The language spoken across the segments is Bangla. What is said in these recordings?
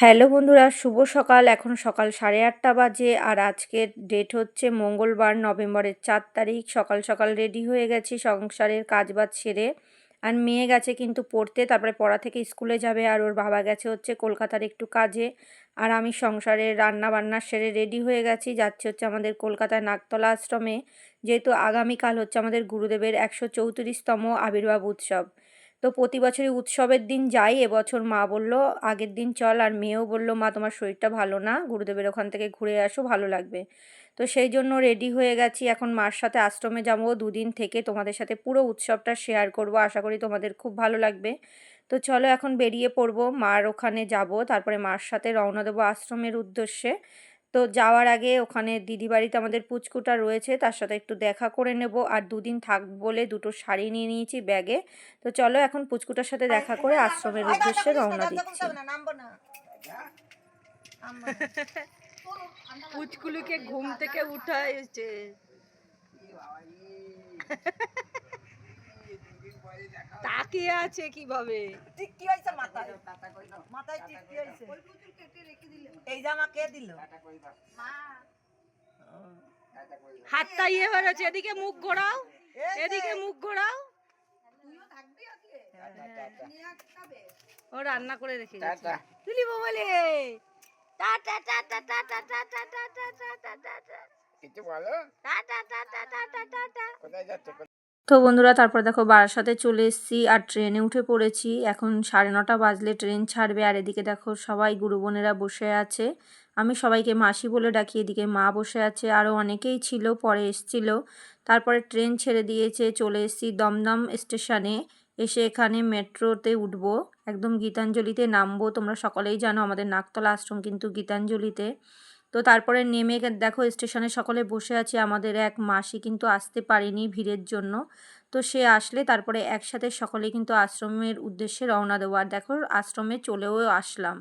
হ্যালো বন্ধুরা, শুভ সকাল। এখন সকাল সাড়ে আটটা বাজে আর আজকের ডেট হচ্ছে মঙ্গলবার, নভেম্বরের চার তারিখ। সকাল সকাল রেডি হয়ে গেছি, সংসারের কাজবাজ সেরে। আর মেয়ে গেছে কিন্তু পড়তে, তারপরে পড়া থেকে স্কুলে যাবে আর ওর বাবা গেছে হচ্ছে কলকাতার একটু কাজে। আর আমি সংসারের রান্না বান্না সেরে রেডি হয়ে গেছি, যাচ্ছে হচ্ছে আমাদের কলকাতার নাগতলা আশ্রমে। যেহেতু আগামীকাল হচ্ছে আমাদের গুরুদেবের একশো চৌত্রিশতম আবির্ভাব উৎসব। তো প্রতি বছরই উৎসবের দিন যাই, এবছর মা বলল, আগের দিন চল। আর মেয়েও বলল, মা, তোমার শরীরটা ভালো না, গুরুদেবের ওখান থেকে ঘুরে আসো, ভালো লাগবে। তো সেই জন্য রেডি হয়ে গেছি। এখন মার সাথে আশ্রমে যাব, দুদিন থেকে তোমাদের সাথে পুরো উৎসবটা শেয়ার করব। আশা করি তোমাদের খুব ভালো লাগবে। তো চলো এখন বেরিয়ে পড়ব, মার ওখানে যাব, তারপরে মার সাথে রওনা দেবো আশ্রমের উদ্দেশ্যে। তো যাওয়ার আগে ওখানে দিদি বাড়িতে আমাদের পুচকুটা রয়েছে তার সাথে একটু দেখা করে নেব। আর দুদিন থাকব বলে দুটো শাড়ি নিয়ে নিয়েছি ব্যাগে। তো চলো এখন পুচকুটার সাথে দেখা করে আশ্রমের উদ্দেশ্যে রওনা দিচ্ছি। পুচকুলিকে ঘুম থেকে উঠাইছে। তাকিয়ে আছে কীভাবে? টিকি হইছে মাথায়? মাথায় টিকি হইছে এই জামা কে দিল হাতটা ইয়ে হয়ে গেছে এদিকে মুখ ঘোরাও এদিকে মুখ ঘোরাও ও রান্না করে রেখে তুলি বলে tata tata tata tata tata tata tata কিছু বলো টাটা টাটা টাটা টাটা কোথায় যাচ্ছে তো বন্ধুরা, তারপর দেখো বারাসাতে চলে এসেছি আর ট্রেনে উঠে পড়েছি। এখন সাড়ে নটা বাজলে ট্রেন ছাড়বে আর এদিকে দেখো সবাই গুরু বোনেরা বসে আছে। আমি সবাইকে মাসি বলে ডাকি, এদিকে মা বসে আছে আরও অনেকেই ছিল, পরে এসছিল। তারপরে ট্রেন ছেড়ে দিয়েছে, চলে এসেছি দমদম স্টেশনে। এসে এখানে মেট্রোতে উঠবো। একদম গীতাঞ্জলিতে নামবো। তোমরা সকলেই জানো আমাদের নাকতলা আশ্রম কিন্তু গীতাঞ্জলিতে। তো তারপরে নেমে দেখো স্টেশনে সকলে বসে আছি, আমাদের এক মাসি কিন্তু আসতে পারেনি ভিড়ের জন্য। তো সে আসলে তারপরে একসাথে সকলে কিন্তু আশ্রমের উদ্দেশ্যে রওনা দেওয়ার দেখো আশ্রমে চলেও আসলাম।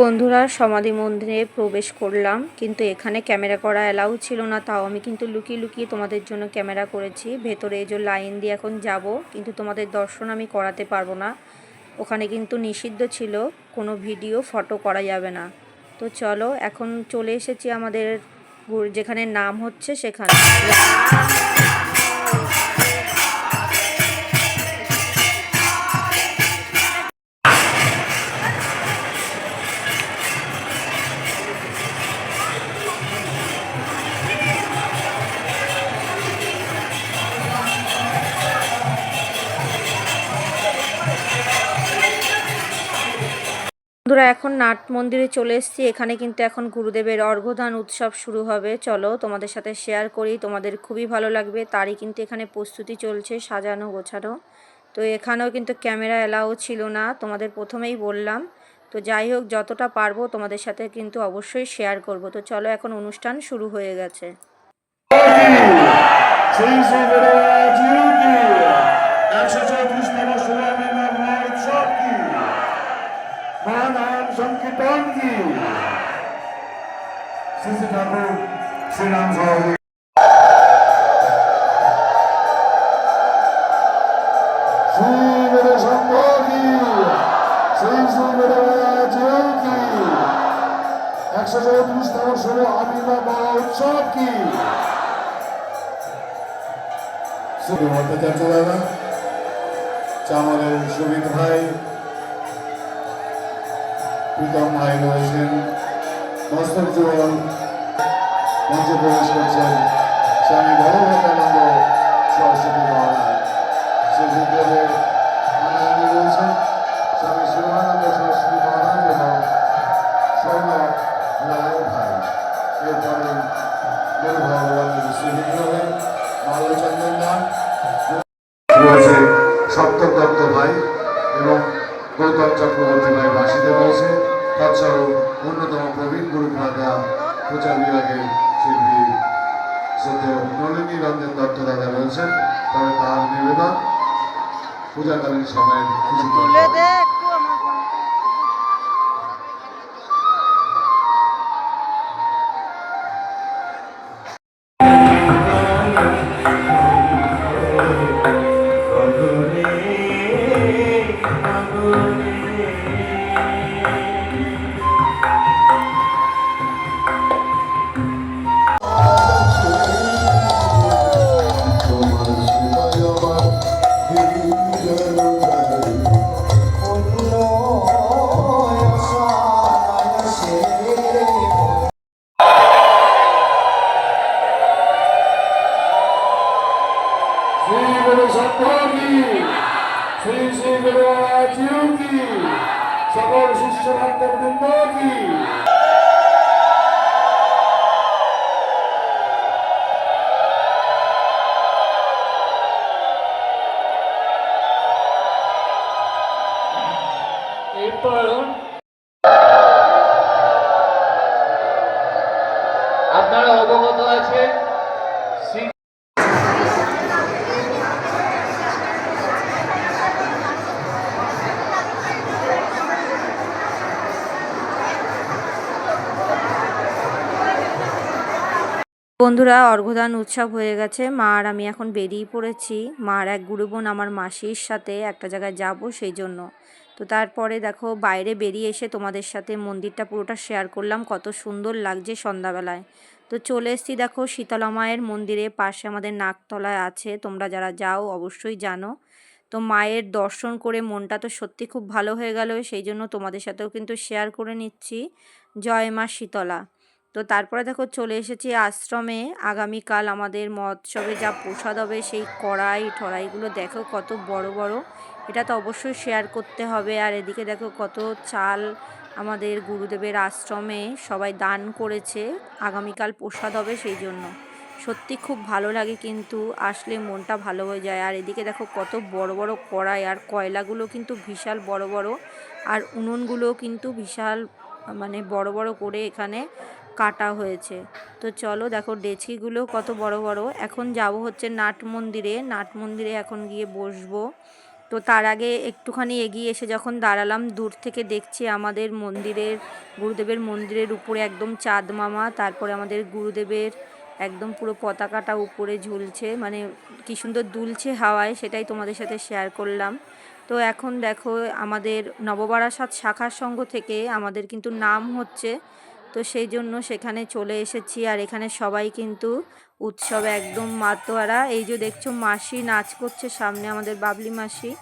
বন্ধুরা, সমাধি মন্দিরে প্রবেশ করলাম, কিন্তু এখানে ক্যামেরা করা অ্যালাউ ছিল না, তাও আমি কিন্তু লুকিয়ে লুকিয়ে তোমাদের জন্য ক্যামেরা করেছি। ভেতরে এই যে লাইন দিয়ে এখন যাব, কিন্তু তোমাদের দর্শন আমি করাতে পারব না। ওখানে কিন্তু নিষিদ্ধ ছিল, কোনো ভিডিও, ফটো করা যাবে না। তো চলো, এখন চলে এসেছি আমাদের যেখানে নাম হচ্ছে সেখানে। বন্ধুরা এখন নাট মন্দিরে চলে এসেছি এখানে কিন্তু এখন গুরুদেবের অর্ঘ্যদান উৎসব শুরু হবে চলো তোমাদের সাথে শেয়ার করি তোমাদের খুবই ভালো লাগবে তারই কিন্তু এখানে প্রস্তুতি চলছে সাজানো গোছানো তো এখানেও কিন্তু ক্যামেরা অ্যালাউ ছিল না তোমাদের প্রথমেই বললাম তো যাই হোক যতটা পারব তোমাদের সাথে কিন্তু অবশ্যই শেয়ার করব তো চলো এখন অনুষ্ঠান শুরু হয়ে গেছে একশো চৌত্রিশতম সোলামী মহোৎসব কি মহানাম সংকীর্তন কি শ্রী ঠাকুর শ্রীরাম কি কি একশো চৌত্রিশতম ষোলো আবির্ভাব মহোৎসব কি শুধু ভট্টাচার্য দাদা চামলের সুবিদ ভাই প্রীতম ভাই রয়েছেন মস্তক যুগল মঞ্চে প্রবেশ করছেন স্বামী ভগবতানন্দ সরস্বতী মহারাজ। সে বিদ্যালয়ের আনন্দী রয়েছেন স্বামী শিবানন্দ সরস্বতী মহারাজ এবং সৌরভ রায় ভাই। এরপরে গুরু ভগবানের শ্রীবিগ্রহে মাল্যচন্দন দান রয়েছে সপ্তম দত্ত ভাই এবং গৌতম চক্রবর্তী ভাই বাসিতে রয়েছে তাছাড়াও অন্যতম প্রবীণ গুরু দাদা প্রচার বিভাগের শিল্পী শ্রদ্ধেয় নলিনী রঞ্জন দত্ত দাদা রয়েছেন। তবে তার নিবেদন পূজাকালীন সময়ের কিছু শ্রী শ্রী গুরু আজিও কি সকল শিষ্য ভক্তের বৃন্দ কি? আপনারা অবগত আছেন বন্ধুরা অর্ঘদান উৎসব হয়ে গেছে। মা আর আমি এখন বেরিয়ে পড়েছি। মার এক গুরু বোন আমার মাসির সাথে একটা জায়গায় যাব সেই জন্য। তো তারপরে দেখো, বাইরে বেরিয়ে এসে তোমাদের সাথে মন্দিরটা পুরোটা শেয়ার করলাম। কত সুন্দর লাগছে সন্ধ্যাবেলায়। তো চলে এসেছি দেখো, শীতলা মায়ের মন্দিরে। পাশে আমাদের নাকতলায় আছে। তোমরা যারা যাও, অবশ্যই জানো। তো মায়ের দর্শন করে মনটা তো সত্যি খুব ভালো হয়ে গেল। সেই জন্য তোমাদের সাথেও কিন্তু শেয়ার করে নিচ্ছি। জয় মা শীতলা। তো তারপরে দেখো চলে এসেছি আশ্রমে। আগামীকাল আমাদের মহোৎসবে যা প্রসাদ হবে সেই কড়াই ঠড়াইগুলো দেখো কত বড় বড়। এটা তো অবশ্যই শেয়ার করতে হবে। আর এদিকে দেখো কত চাল আমাদের গুরুদেবের আশ্রমে সবাই দান করেছে। আগামীকাল প্রসাদ হবে সেই জন্য। সত্যি খুব ভালো লাগে কিন্তু আসলে মনটা ভালো হয়ে যায়। আর এদিকে দেখো কত বড় বড় কড়াই আর কয়লাগুলো কিন্তু বিশাল বড় বড়। আর উনুনগুলো কিন্তু বিশাল মানে বড় বড় করে এখানে কাটা হয়েছে। তো চলো দেখো ডেচকিগুলো কত বড় বড়। এখন যাব হচ্ছে নাট মন্দিরে। নাট মন্দিরে এখন গিয়ে বসবো। তো তার আগে একটুখানি এগিয়ে এসে যখন দাঁড়ালাম, দূর থেকে দেখছি আমাদের মন্দিরের, গুরুদেবের মন্দিরের উপরে একদম চাঁদ মামা, তারপরে আমাদের গুরুদেবের একদম পুরো পতাকাটা উপরে ঝুলছে। মানে কি সুন্দর দুলছে হাওয়ায়, সেটাই তোমাদের সাথে শেয়ার করলাম। তো এখন দেখো আমাদের নববারাসাত শাখার সংঘ থেকে আমাদের কিন্তু নাম হচ্ছে তো সেই জন্য সেখানে চলে এসেছি। আর এখানে সবাই কিন্তু উৎসবে একদম মাতোয়ারা। এই যে দেখছ মাসি নাচ করছে সামনে আমাদের বাবলি মাসি।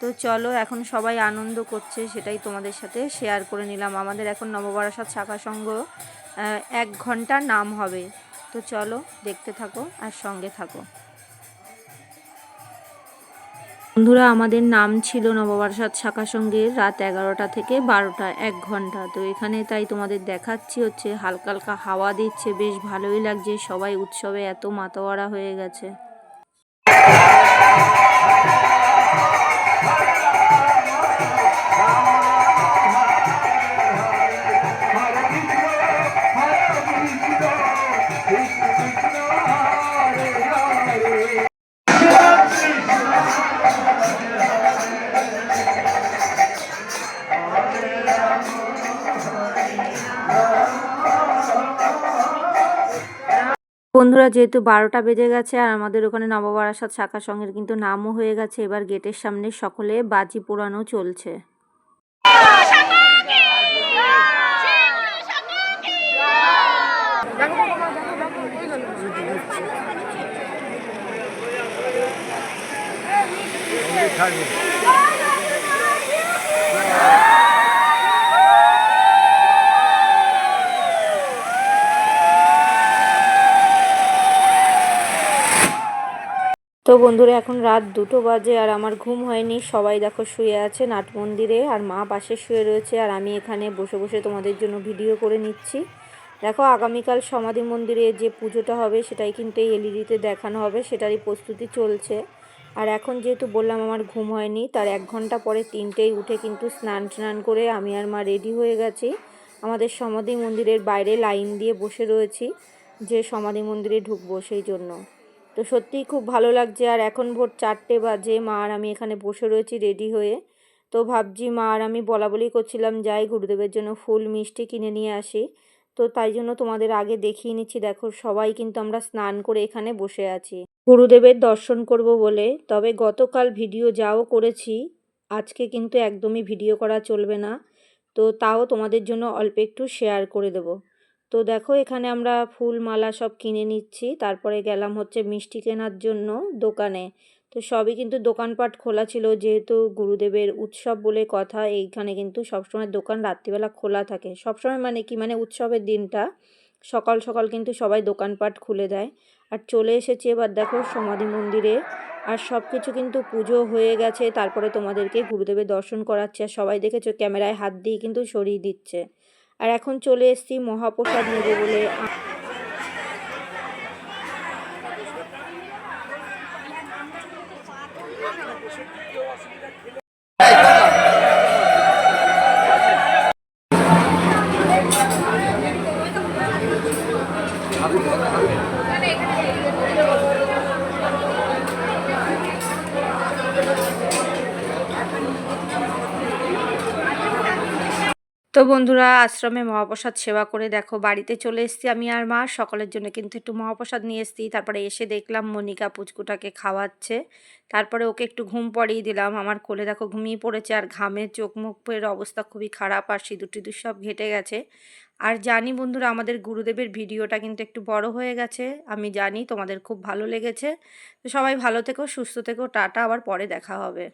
তো চলো এখন সবাই আনন্দ করছে সেটাই তোমাদের সাথে শেয়ার করে নিলাম। আমাদের এখন নববারাসাত শাখা আহ, এক ঘণ্টা নাম হবে। তো চলো দেখতে থাকো আর সঙ্গে থাকো। বন্ধুরা, আমাদের নাম ছিল নববর্ষাত শাখা সঙ্গের রাত এগারোটা থেকে বারোটা এক ঘণ্টা। তো এখানে তাই তোমাদের দেখাচ্ছি হচ্ছে হালকা হালকা হাওয়া দিচ্ছে। বেশ ভালোই লাগছে। সবাই উৎসবে এত মাতোয়ারা হয়ে গেছে। বন্ধুরা, যেহেতু বারোটা বেজে গেছে আর আমাদের ওখানে নববারাসাত শাখা সঙ্গের কিন্তু নামও হয়ে গেছে, এবার গেটের সামনে সকলে বাজি পোড়ানো চলছে। তো বন্ধুরা, এখন রাত দুটো বাজে আর আমার ঘুম হয়নি। সবাই দেখো শুয়ে আছে নাট মন্দিরে আর মা পাশে শুয়ে রয়েছে আর আমি এখানে বসে বসে তোমাদের জন্য ভিডিও করে নিচ্ছি। দেখো, আগামীকাল সমাধি মন্দিরে যে পুজোটা হবে সেটাই কিন্তু এই এলইডিতে দেখানো হবে, সেটারই প্রস্তুতি চলছে। আর এখন যেহেতু বললাম আমার ঘুম হয়নি, তার এক ঘণ্টা পরে তিনটেই উঠে কিন্তু স্নান টান করে আমি আর মা রেডি হয়ে গেছি। আমাদের সমাধি মন্দিরের বাইরে লাইন দিয়ে বসে রয়েছি, যে সমাধি মন্দিরে ঢুকবো সেই জন্য। তো সত্যিই খুব ভালো লাগছে। আর এখন ভোর চারটে বাজে, মা আর আমি এখানে বসে রয়েছি রেডি হয়ে। তো ভাবছি, মা আর আমি বলা বলি করছিলাম, যাই গুরুদেবের জন্য ফুল মিষ্টি কিনে নিয়ে আসি। তো তাই জন্য তোমাদের আগে দেখিয়ে নিচ্ছি, দেখো সবাই কিন্তু আমরা স্নান করে এখানে বসে আছি। গুরুদেবের দর্শন করব বলে, তবে গতকাল ভিডিও যাও করেছি, আজকে কিন্তু একদমই ভিডিও করা চলবে না। তো তাও তোমাদের জন্য অল্প একটু শেয়ার করে দেব। তো দেখো এখানে আমরা ফুল মালা সব কিনে নিচ্ছি। তারপরে গেলাম হচ্ছে মিষ্টি কেনার জন্য দোকানে। তো সবই কিন্তু দোকানপাট খোলা ছিল, যেহেতু গুরুদেবের উৎসব বলে কথা, এইখানে কিন্তু সবসময় দোকান রাত্রিবেলা খোলা থাকে। সবসময় মানে কি? মানে উৎসবের দিনটা। সকাল সকাল কিন্তু সবাই দোকানপাট খুলে দেয়। আর চলে এসেছি এবার দেখো সমাধি মন্দিরে। আর সব কিছু কিন্তু পুজো হয়ে গেছে। তারপরে তোমাদেরকে গুরুদেবের দর্শন করাচ্ছে। আর সবাই দেখেছ ক্যামেরায় হাত দিয়ে কিন্তু সরিয়ে দিচ্ছে। আর এখন চলে এসেছি মহাপ্রসাদ নেবে বলে বন্ধুরা, আশ্রমে মহাপ্রসাদ সেবা করে দেখো, বাড়িতে চলে এসেছি আমি আর মা। সকলের জন্য কিন্তু একটু মহাপ্রসাদ নিয়ে এসেছি। তারপরে এসে দেখলাম মনিকা পুচকুটাকে খাওয়াচ্ছে। তারপরে ওকে একটু ঘুম পড়িয়ে দিলাম। আমার কোলে দেখো ঘুমিয়ে পড়েছে আর ঘামে চোখ মুখের অবস্থা খুবই খারাপ আর সিঁদুর টিদুর সব ঘেটে গেছে। আর জানি বন্ধুরা, আমাদের গুরুদেবের ভিডিওটা কিন্তু একটু বড় হয়ে গেছে। আমি জানি তোমাদের খুব ভালো লেগেছে। তো সবাই ভালো থেকো, সুস্থ থেকো। টাটা, আবার পরে দেখা হবে।